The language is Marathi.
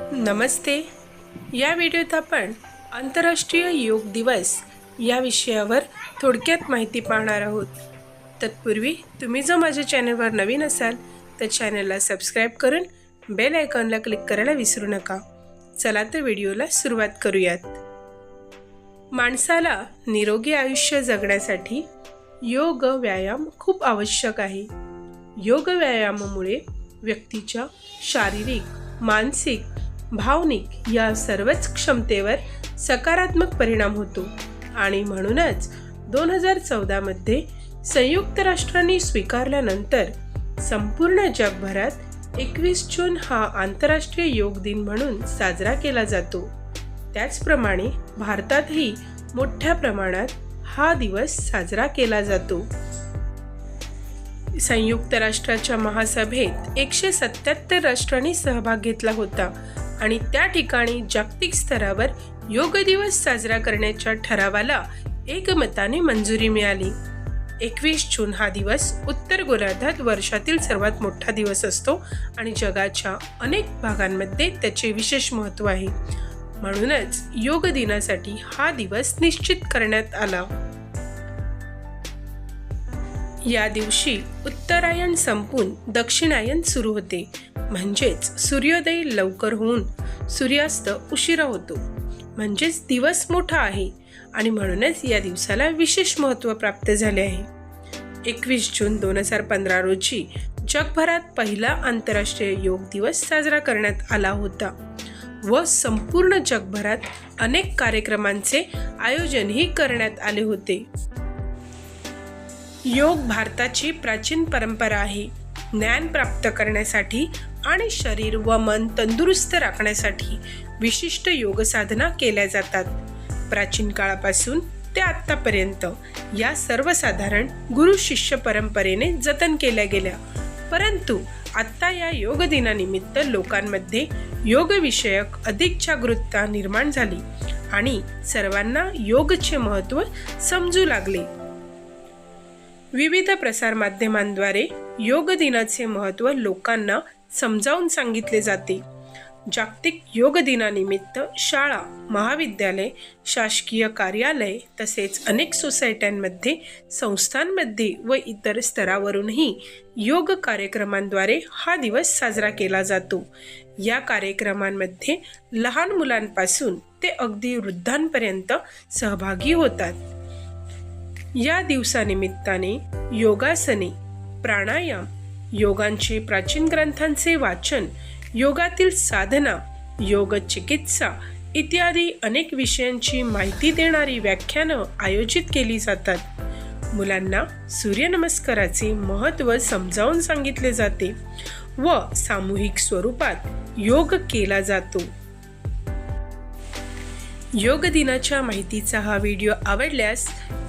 नमस्ते. या व्हिडिओत आपण आंतरराष्ट्रीय योग दिवस या विषयावर थोडक्यात माहिती पाहणार आहोत. तत्पूर्वी तुम्ही जर माझ्या चॅनलवर नवीन असाल तर चॅनलला सबस्क्राईब करून बेल आयकॉनला क्लिक करायला विसरू नका. चला तर व्हिडिओला सुरुवात करूयात. माणसाला निरोगी आयुष्य जगण्यासाठी योग व्यायाम खूप आवश्यक आहे. योग व्यायामामुळे व्यक्तीच्या शारीरिक मानसिक भावनिक या सर्वच क्षमतेवर सकारात्मक परिणाम होतो. आणि म्हणूनच दोन हजार चौदामध्ये संयुक्त राष्ट्रांनी स्वीकारल्यानंतर संपूर्ण जगभरात एकवीस जून हा आंतरराष्ट्रीय योग दिन म्हणून साजरा केला जातो. त्याचप्रमाणे भारतातही मोठ्या प्रमाणात हा दिवस साजरा केला जातो. संयुक्त राष्ट्राच्या महासभेत एकशे सत्याहत्तर राष्ट्रांनी सहभाग घेतला होता. आणि त्या ठिकाणी जागतिक स्तरावर योग दिवस साजरा करण्याच्या ठरावाला एकमताने मंजुरी मिळाली. एकवीस जून हा दिवस उत्तर गोलार्धात वर्षातील सर्वात मोठा दिवस असतो आणि जगाच्या अनेक भागांमध्ये त्याचे विशेष महत्त्व आहे. म्हणूनच योग दिनासाठी हा दिवस निश्चित करण्यात आला. या दिवशी उत्तरायण संपून दक्षिणायन सुरू होते. म्हणजेच सूर्योदय लवकर होऊन सूर्यास्त उशिरा होतो. म्हणजेच दिवस मोठा आहे आणि म्हणूनच या दिवसाला विशेष महत्त्व प्राप्त झाले आहे. एकवीस जून दोन हजार पंधरा रोजी जगभरात पहिला आंतरराष्ट्रीय योग दिवस साजरा करण्यात आला होता व संपूर्ण जगभरात अनेक कार्यक्रमांचे आयोजनही करण्यात आले होते. योग भारताची प्राचीन परंपरा आहे. ज्ञान प्राप्त करण्यासाठी आणि शरीर व मन तंदुरुस्त राखण्यासाठी विशिष्ट योग साधना केल्या जातात. प्राचीन काळापासून ते आत्तापर्यंत या सर्वसाधारण गुरु शिष्य परंपरेने जतन केल्या गेल्या. परंतु आत्ता या योग दिनानिमित्त लोकांमध्ये योगविषयक अधिक जागरूकता निर्माण झाली आणि सर्वांना योगचे महत्त्व समजू लागले. विविध प्रसारमाध्यमांद्वारे योग दिनाचे महत्त्व लोकांना समजावून सांगितले जाते. जागतिक योग दिनानिमित्त शाळा महाविद्यालय शासकीय कार्यालय तसेच अनेक सोसायट्यांमध्ये संस्थांमध्ये व इतर स्तरावरूनही योग कार्यक्रमांद्वारे हा दिवस साजरा केला जातो. या कार्यक्रमांमध्ये लहान मुलांपासून ते अगदी वृद्धांपर्यंत सहभागी होतात. या दिवसानिमित्ताने योगासने प्राणायाम योगांचे प्राचीन ग्रंथांचे वाचन योगातील साधना योग चिकित्सा इत्यादी अनेक विषयांची माहिती देणारी व्याख्यानं आयोजित केली जातात. मुलांना सूर्यनमस्काराचे महत्त्व समजावून सांगितले जाते व सामूहिक स्वरूपात योग केला जातो. योग दिनाच्या माहितीचा हा व्हिडिओ आवडल्यास